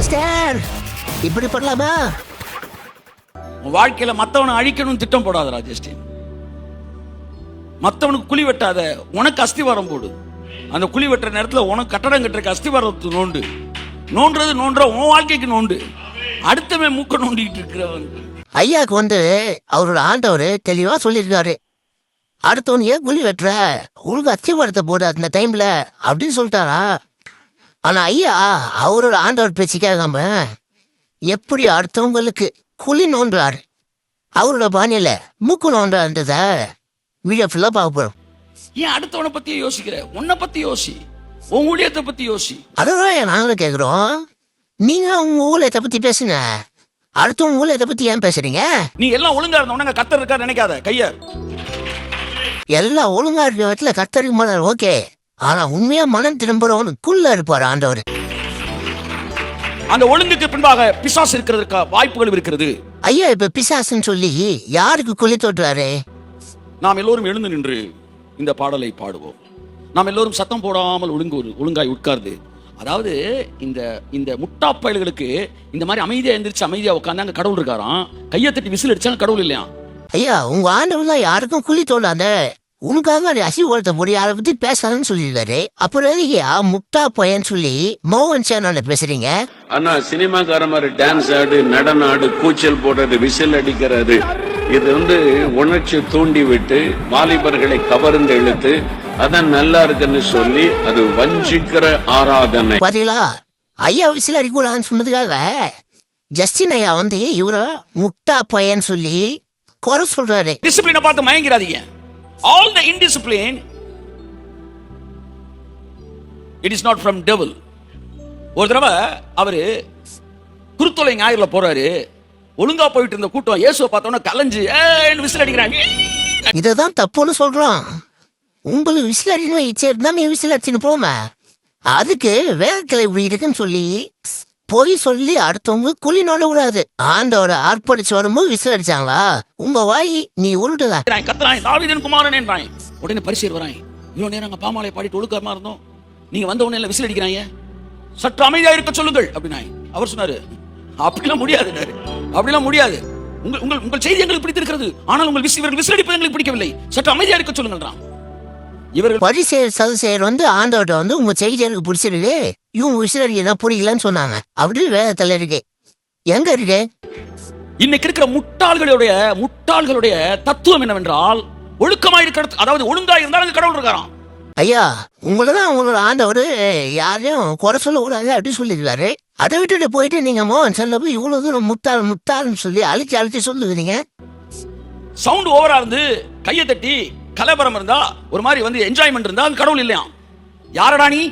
Master இப்படி பண்ணலாமா? உன் வாழ்க்கையில மத்தவனை அழிக்கணும்னு திட்டம் போடாத ராஜேஷ்டின் மத்தவனுக்கு குழி வெட்டாத உனக்கு அஸ்திவாரம் போடு. அந்த குழி வெட்டுற நேரத்துல உனக்கு கட்டடம் கட்டுறக்கு அஸ்திவாரத்து நோண்டு. நோண்டுறது நோண்டுற உன் வாழ்க்கைக்கு நோண்டு. அடுத்தவன் மூக்க நோண்டிட்டு இருக்கிறவன். ஐயாக்கு வந்து அவரோட ஆண்டவர் தெளிவா சொல்லியிருக்காரு. அடுத்தவன் ஏன் குழி வெட்டுற? ஒழுங்கு அத்தியப்படுத்த போடு அந்த டைம்ல அப்படின்னு சொல்லிட்டாரா? ஆனா ஐயா அவரோட ஆண்டவர் பேச்சு கேட்காம எப்படி அடுத்தவங்களுக்கு குழி நோண்டுறாரு அவரோட பாணியில மூக்கு நோண்டான்றத வீடியோ ஃபுல்லாக பார்க்க போறோம். ஏன் அடுத்தவனை பத்தி யோசிக்கிற? உன்னை பத்தி யோசி. உன் ஊழியத்தை பத்தி யோசி. அதான் நாங்களும் கேட்குறோம் நீங்க உங்க ஊழியத்தை பத்தி பேசுங்க. அடுத்தவங்க ஊழியத்தை பத்தி ஏன் பேசுறீங்க? நீ எல்லாம் ஒழுங்கா இருந்தவன கத்தர் இருக்கா நினைக்காத. கைய எல்லாம் ஒழுங்கா இருக்கிற இடத்துல கத்தரிக்க மாட்டார் ஓகே. ஆனா உண்மையா மனம் திரும்புறவனுக்குள்ள இருப்பார் ஆண்டவர். அந்த ஒழுங்குக்கு பின்பாக பிசாசு இருக்கிறதுக்கு வாய்ப்புகள் இருக்கிறது. ஐயா இப்ப பிசாசுன்னு சொல்லி யாருக்கு குழி தோட்டுறாரு நாம் எல்லோரும் எழுந்து நின்று இந்த பாடலை பாடுவோம். நாம் எல்லோரும் சத்தம் போடாமல் ஒழுங்கு ஒழுங்காய் உட்கார்ந்து அதாவது இந்த இந்த முட்டா பயல்களுக்கு இந்த மாதிரி அமைதியா எந்திரிச்சு அமைதியா உட்காந்தாங்க கடவுள் இருக்காராம். கையை தட்டி விசில் அடிச்சாங்க கடவுள் இல்லையா ஐயா உங்க ஆண்டவர் தான் யாருக்கும் குழி தோண்டாத உனக்காக அசிவப்படுத்த முடியும் அதை பத்தி பேசாதுன்னு சொல்லியிருக்காரு. அப்புறம் எதுக்குயா முட்டா பையன் சொல்லி மோகன் சேனல்ல பேசுறீங்க? ஆனா சினிமாக்கார மாதிரி டான்ஸ் ஆடு நடன ஆடு கூச்சல் போடுறது விசில் அடிக்கிறது. இது வந்து உணர்ச்சி தூண்டி விட்டு வாலிபர்களை கவர்ந்து இழுத்து அதான் நல்லா இருக்குன்னு சொல்லி அது வஞ்சிக்கிற ஆராதனை. பாத்தீங்களா? ஐயா விசில் அடிக்கூடாதுன்னு சொன்னதுக்காக ஜஸ்டின் ஐயா வந்து இவரை முட்டா பையன் சொல்லி குறை சொல்றாரு. டிசிப்ளினை பார்த்து மயங்கிறாதீங்க. All the indiscipline it is not from devil ஒரு தடவை அவர் குருத்தொலை ஞாயிறுல போறாரு. ஒழுங்கா போயிட்டு இருந்த கூட்டம் இயேசுவை பார்த்தோன்னா கலைஞ்சு ஏன்னு விசில் அடிக்கிறாங்க. இததான் தப்புன்னு சொல்றோம் உங்களுக்கு விசில் அடிக்கணும்? இச்சை இருந்தா விசில் அடிச்சுன்னு போமா அதுக்கு வேகக்கிளை இப்படி இருக்குன்னு சொல்லி பொய் சொல்லி அடுத்தவங்க குழி நோட கூடாது ஆண்டோட ஆர்ப்பரிச்சு வரும்போது விசில் அடிச்சாங்களா உங்க வாய் நீ உருட்டுதா? நான் கத்துறான் தாவீதின் குமாரனேன்றான் உடனே பரிசீர் வரான் இவ்வளவு நேரம் அங்க பாமாலை பாடிட்டு ஒழுக்கமா இருந்தோம். நீங்க வந்த உடனே விசில் அடிக்கிறாங்க சற்று அமைதியா இருக்க சொல்லுங்கள் அப்படின்னா அவர் சொன்னாரு அப்படிலாம் முடியாது அப்படிலாம் முடியாது. உங்கள் உங்கள் உங்கள் செய்தி எங்களுக்கு பிடித்திருக்கிறது. ஆனால் உங்கள் விசி இவர்கள் விசில் அடிப்பது எங்களுக்கு பிடிக்கவில்லை. சற்று அமைதியா இருக்க சொல்லுங்கள்ன்றான் இவர்கள் பரிசெயர் சதுசெயர் வந்து ஆண்டவர்கிட்ட வந்து உங்க செய்தி எனக்கு பிடிச்சிருக்கு. இவங்க விசில் அடிக்கலாம் புரியலன்னு சொன்னாங்க. அப்படின்னு வேதத்துல இருக்கு. எங்க இருக்கு? இன்னைக்கு இருக்கிற முட்டாள்களுடைய முட்டாள்களுடைய தத்துவம் என்னவென்றால் ஒழுக்கமா இருக்கிற அதாவது ஒழுங்கா இருந்தால் அங்க கடவுள் இருக்காராம். ஐயா உங்களை தான் உங்களோட ஆண்டவர் யாரையும் குறை சொல்லக்கூடாது அப்படின்னு சொல்லியிருக்காரு அதை விட்டுட்டு போயிட்டு நீங்க மோகன் செல்ல போய் இவ்வளவு தூரம் முட்டாள் முட்டாள்னு சொல்லி அழிச்சு அழிச்சு சொல்லுவீங்க சவுண்ட் ஓவரா இருந்து கையை தட்டி கலவரம் இருந்தா ஒரு மாதிரி வந்து என்ஜாய்மெண்ட் இருந்தா அது கடவுள் இல்லையா யாரடா நீ?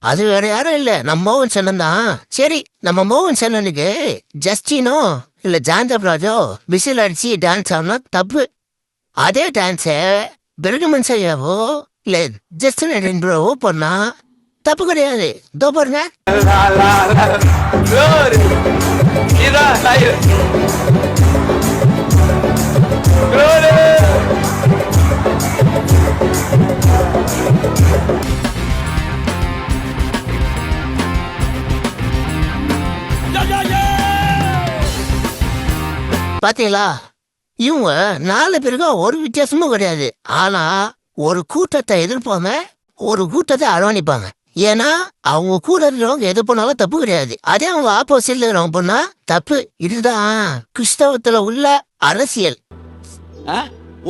அது வேற யாரும் இல்ல. நம்ம மோகன் சென்னன் தான். சரி நம்ம மோகன் சென்னனுக்கு ஜஸ்டினோ இல்ல ஜாந்தப்ராஜோ விசில் அடிச்சு டான்ஸ் ஆனா தப்பு. அதே டான்ஸ பெருகமன் செய்யவோ இல்ல ஜஸ்டின் ரெண்டுவோ பண்ணா தப்பு கிடையாது. தோ பாருங்க. பாத்தீங்களா? இவங்க நாலு பேருக்கும் ஒரு வித்தியாசமும் கிடையாது. ஆனா ஒரு கூட்டத்தை எதிர்ப்பாங்க ஒரு கூட்டத்தை அரவணைப்பாங்க ஏன்னா அவங்க கூட இருக்கிறவங்க எது பண்ணாலும் தப்பு கிடையாது. அதே அவங்க ஆப்போசிட்ல இருக்கிறவங்க பண்ணா தப்பு. இதுதான் கிறிஸ்தவத்துல உள்ள அரசியல்?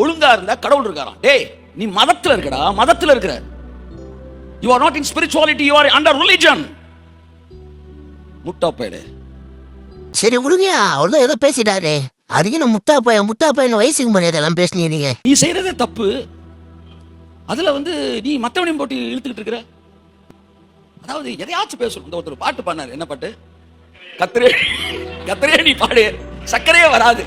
ஒழுங்கா இருந்தா கடவுள் இருக்காராம். டேய் நீ மதத்துல இருக்கடா மதத்துல இருக்கிற. You are not in spirituality you are under religion முட்டா பேடு சரி விடுங்க. அவ்வளோ ஏதோ பேசிட்டாரு. அதுக்கு நான் முட்டா பையன் முட்டா பையன் வயசுக்கு முன்னாடி எல்லாம் பேசுனீங்க நீ செய்யறதே தப்பு. அதுல வந்து நீ மத்தவனையும் போட்டு இழுத்துக்கிட்டு இருக்கிற. அதாவது எதையாச்சும் பேசணும் இந்த ஒருத்தர் பாட்டு பாடினாரு. என்ன பாட்டு? கத்திரே கத்திரே நீ பாடு. சக்கரையே வராது.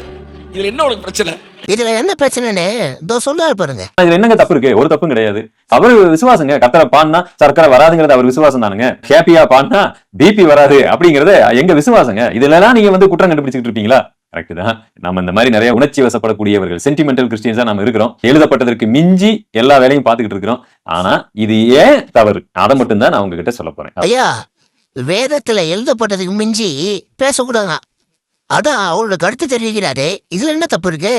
இதுல என்ன உனக்கு பிரச்சனை? இதுல என்ன பிரச்சனைன்னு இதோ சொல்றாரு பாருங்க. இதுல என்னங்க தப்பு இருக்கு? ஒரு தப்பும் கிடையாது. அவரு விசுவாசங்க. கத்தரை பாடினா சர்க்கரை வராதுங்கிறது அவர் விசுவாசம் தானுங்க. ஹேப்பியா பாடினா பிபி வராது அப்படிங்கறது எங்க விசுவாசங்க? இதுல நீங்க வந்து குற்றம் கண்டுபிடிச்சிட்டு இருப்பீங்களா? கரெக்ட் தான். நம்ம இந்த மாதிரி நிறைய உணர்ச்சி வசப்படக்கூடியவர்கள் சென்டிமெண்டல் கிறிஸ்டியன்ஸா நம்ம இருக்கிறோம். எழுதப்பட்டதற்கு மிஞ்சி எல்லா வேலையும் பார்த்துக்கிட்டு இருக்கிறோம். ஆனா இது ஏன் தவறு? அதை மட்டும் தான் நான் உங்ககிட்ட சொல்ல போறேன். ஐயா வேதத்துல எழுதப்பட்டதுக்கு மிஞ்சி பேசக்கூடாதான் அதான் அவரோட கருத்து தெரிவிக்கிறாரு. இதுல என்ன தப்பு இருக்கு?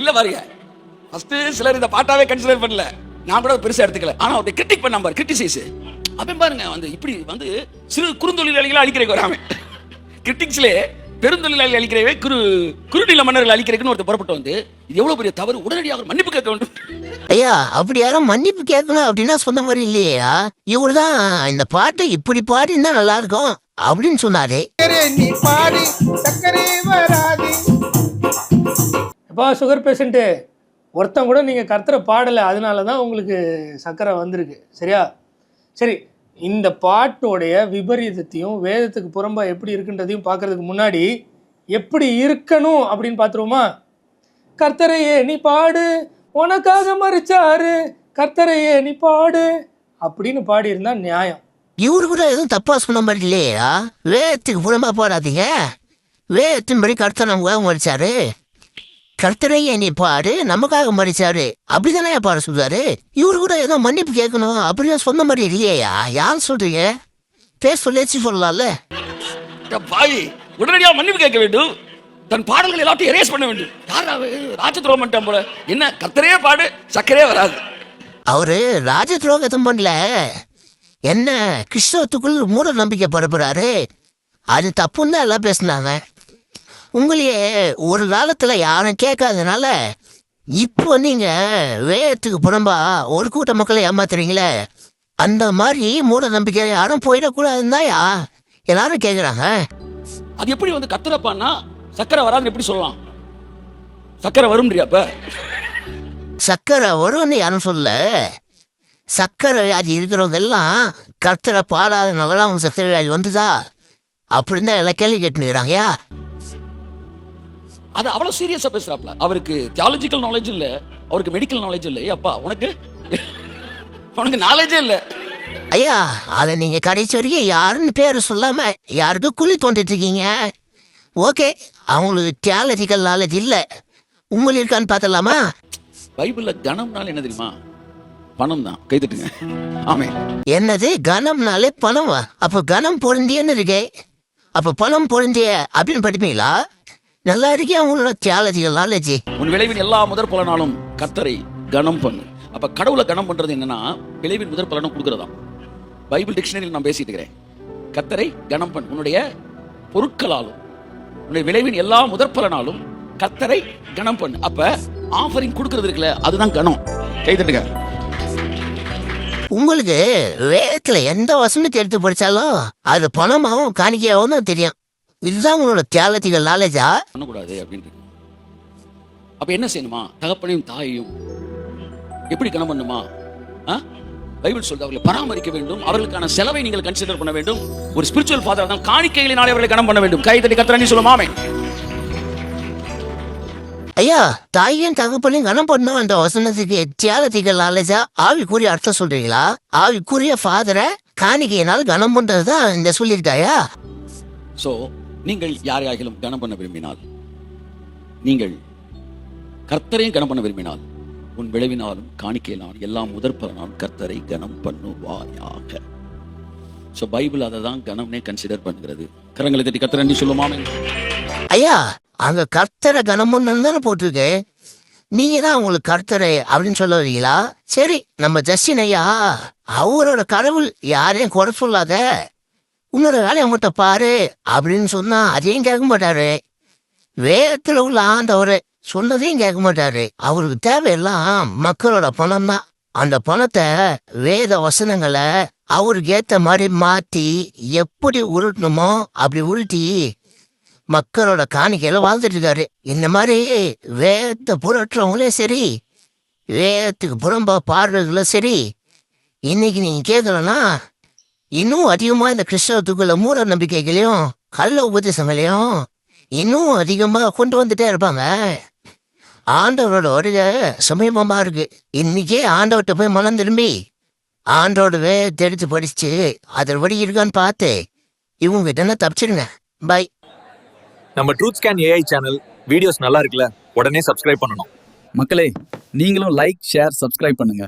இல்ல பாருங்க. ஃபர்ஸ்ட் சிலர் இந்த பாட்டாவே கன்சிடர் பண்ணல. நான் கூட பெருசா எடுத்துக்கல. ஆனா அவருடைய கிரிட்டிக் பண்ண பாரு கிரிட்டிசைஸ் அவன் பாருங்க வந்து இப்படி வந்து சிறு குறுந்தொழிலாளிகளை வராம. கிரிட்டிக்ஸ்லே பெருந்தொழிலாளி அழிக்கிறவே குறு குறுநில மன்னர்கள் அழிக்கிறதுக்குன்னு ஒருத்தர் புறப்பட்டு வந்து இது எவ்வளவு பெரிய தவறு? உடனடியாக ஒரு மன்னிப்பு கேட்க வேண்டும். ஐயா அப்படி யாரும் மன்னிப்பு கேட்கணும் அப்படின்னா சொன்ன மாதிரி இல்லையா? இவரு தான் இந்த பாட்டை இப்படி பாடினா நல்லா இருக்கும் அப்படின்னு சொன்னாரு. எப்பா சுகர் பேஷண்ட்டு ஒருத்தன் கூட நீங்கள் கர்த்தரை பாடலை அதனால தான் உங்களுக்கு சர்க்கரை வந்திருக்கு. சரியா? சரி இந்த பாட்டோடைய விபரீதத்தையும் வேதத்துக்கு புறம்பா எப்படி இருக்குன்றதையும் பார்க்கறதுக்கு முன்னாடி எப்படி இருக்கணும் அப்படின்னு பார்த்துருவோமா? கர்த்தரையே நீ பாடு உனக்காக மறிச்சாரு கர்த்தரையே நீ பாடு அப்படின்னு பாடியிருந்தா நியாயம். இவரு கூட எதுவும் தப்பா சொன்ன மாதிரி இல்லையா? வேதத்துக்கு புறம்பா பாடாதீங்க. வேதத்தின் படி கர்த்தர் நமக்காக மறிச்சாரு கர்த்தரையே நீ பாடு நமக்காக மறிச்சாரு அப்படிதானே பாட சொல்றாரு? இவரு கூட ஏதோ மன்னிப்பு கேட்கணும் அப்படிதான் சொன்ன மாதிரி இல்லையா யார் சொல்றீங்க? பேர் சொல்லிச்சு சொல்லலாம்ல பாய் உடனடியாக மன்னிப்பு கேட்க வேண்டும். தன் பாடல்கள் எல்லாத்தையும் எரேஸ் பண்ண வேண்டும். ராஜ துரோகம் பண்ணிட்டான் போல. என்ன? கத்தரே பாடு சக்கரே வராது. அவரு ராஜ துரோகத்தம் பண்ணல. என்ன? கிறிஸ்தவத்துக்குள் மூட நம்பிக்கை பரப்புறாரு அது தப்புன்னு எல்லாம் பேசினாங்க. உங்களையே ஒரு காலத்துல யாரும் கேட்காதனால இப்போ நீங்க வேதத்துக்கு புறம்பா ஒரு கூட்ட மக்களை ஏமாத்துறீங்களே? அந்த மாதிரி மூட நம்பிக்கை யாரும் போயிடக்கூடாதுன்னு யா எல்லாரும் கேக்குறாங்க. அது எப்படி வந்து கத்தரப்பான்னா சக்கரை வராதுன்னு எப்படி சொல்லலாம்? சக்கரை வரும்ன்றியா அப்ப? சக்கரை வரும்னு யாரும் சொல்ல. சக்கரை வியாதி இருக்கிறவங்க எல்லாம் கர்த்தரை பாடாதனால அவங்க சக்கரை வியாதி வந்துதா? அப்படின்னு எல்லாம் கேள்வி கேட்டுக்கிறாங்கயா அது அவ்வளவு சீரியஸா பேசுறாப்ல. அவருக்கு தியாலஜிக்கல் நாலேஜ் இல்ல அவருக்கு மெடிக்கல் நாலேஜ் இல்ல. அப்பா உனக்கு? உனக்கு நாலேஜே இல்ல. ஐயா அதை நீங்க கடைசி வரைக்கும் யாருன்னு பேர் சொல்லாம யாருக்கும் குழி தோண்டிட்டு இருக்கீங்க? ஓகே அவங்களுக்கு தியாலஜிக்கல் நாலேஜ் இல்லை. உங்களுக்கு இருக்கான்னு பார்த்தலாமா பைபிள்ல கணம்னால என்ன தெரியுமா? பணம் தான் கை தட்டுங்க. ஆமே என்னது? கனம்னாலே பணம்? அப்போ கனம் பொருந்தியன்னு இருக்கே. அப்போ பணம் பொருந்திய அப்படின்னு படிப்பீங்களா? நல்லா இருக்கே அவங்களோட தியாலஜிக்கல் நாலேஜ் உன் விளைவின் எல்லா முதற் பலனாலும் கர்த்தரை கணம் பண்ணு. அப்ப கடவுளை கணம் பண்றது என்னன்னா விளைவின் முதற் பலனும் கொடுக்கறதாம். பைபிள் டிக்ஷனரியில் நான் பேசிட்டு இருக்கிறேன். கர்த்தரை கணம் பண்ணு. உன்னுடைய பொருட்களாலும் உன்னுடைய விளைவின் எல்லா முதற் பலனாலும் கர்த்தரை கணம் பண்ணு. அப்ப ஆஃபரிங் கொடுக்கறது இருக்குல்ல அதுதான் கணம் கை தட்டுங்க உங்களுக்கு வேதத்துல எந்த வசனத்தை எடுத்து படிச்சாலும் அது பணமாவும் காணிக்கையாவும் தான் தெரியும். இதுதான் உங்களோட தியாலஜிக்கல் நாலேஜா பண்ணக்கூடாது அப்படின்ட்டு. அப்ப என்ன செய்யணுமா? தகப்பனையும் தாயையும் எப்படி கணம் பண்ணுமா? ஆ? பைபிள் சொல்றது அவர்களை பராமரிக்க வேண்டும். அவர்களுக்கான செலவை நீங்கள் கன்சிடர் பண்ண வேண்டும். ஒரு ஸ்பிரிச்சுவல் ஃபாதர் தான் காணிக்கைகளினாலே அவர்களை கணம் பண்ண வேண்டும். கை தட்டி கத்திரani சொல்லுமாமே ஐயா தாயும் தகப்பனையும் கனம் பண்ணும் அந்த வசனத்துக்கு தியாலஜிக்கல் நாலேஜா ஆவிக்குரிய அர்த்தம் சொல்றீங்களா? ஆவிக்குரிய ஃபாதரை காணிக்கையினால் கனம் பண்றதுதான் இந்த சொல்லியிருக்காயா? சோ நீங்கள் யாரையாகிலும் கனம் பண்ண விரும்பினால் நீங்கள் கர்த்தரையும் கனம் பண்ண விரும்பினால் உன் விளைவினாலும் காணிக்கையினாலும் எல்லாம் முதற்பலனாலும் கர்த்தரை கனம் பண்ணுவாயாக. ஸோ பைபிள் அதை தான் கனம்னே கன்சிடர் பண்ணுகிறது. கரங்களை தட்டி கர்த்தரண்டி சொல்லுமாமே ஐயா அங்க கர்த்தரை கனம் தானே போட்டிருக்கு. நீங்க தான் உங்களுக்கு கர்த்தரை அப்படின்னு சொல்ல வரீங்களா? சரி நம்ம ஜஸ்டின் ஐயா அவரோட கடவுள் யாரையும் குறை சொல்லாத. உன்னோட வேலையை மட்டும் பாரு அப்படின்னு சொன்னா அதையும் கேட்க மாட்டாரு. வேதத்துல உள்ள ஆண்டவர் சொன்னதையும் கேட்க மாட்டாரு. அவருக்கு தேவையெல்லாம் மக்களோட பணம் தான் அந்த பணத்தை வேத வசனங்களை அவருக்கு ஏத்த மாதிரி மாத்தி எப்படி உருட்டணுமோ அப்படி உருட்டி மக்களோட காணிக்கையில வாழ்ந்துட்டு இருக்காரு. இந்த மாதிரி வேதத்தை புரட்டுறவங்களே சரி வேதத்துக்கு புறம்பா பாடுறதுல சரி இன்னைக்கு நீங்க கேட்கலன்னா இன்னும் அதிகமா இந்த கிறிஸ்தவத்துக்குள்ள மூட நம்பிக்கைகளையும் கள்ள உபதேசங்களையும் இன்னும் அதிகமா கொண்டு வந்துட்டே இருப்பாங்க. ஆண்டவரோட வருகை சமீபமா இருக்கு. இன்னைக்கே ஆண்டவர்கிட்ட போய் மனம் திரும்பி ஆண்டோட வேதத்தை எடுத்து படிச்சு அதன்படி இருக்கான்னு பார்த்து இவங்க கிட்ட தப்பிச்சிடுங்க பை நம்ம truth scan AI channel videos நல்லா இருக்குல்ல? உடனே சப்ஸ்கிரைப் பண்ணணும். மக்களே நீங்களும் லைக் ஷேர் சப்ஸ்கிரைப் பண்ணுங்க.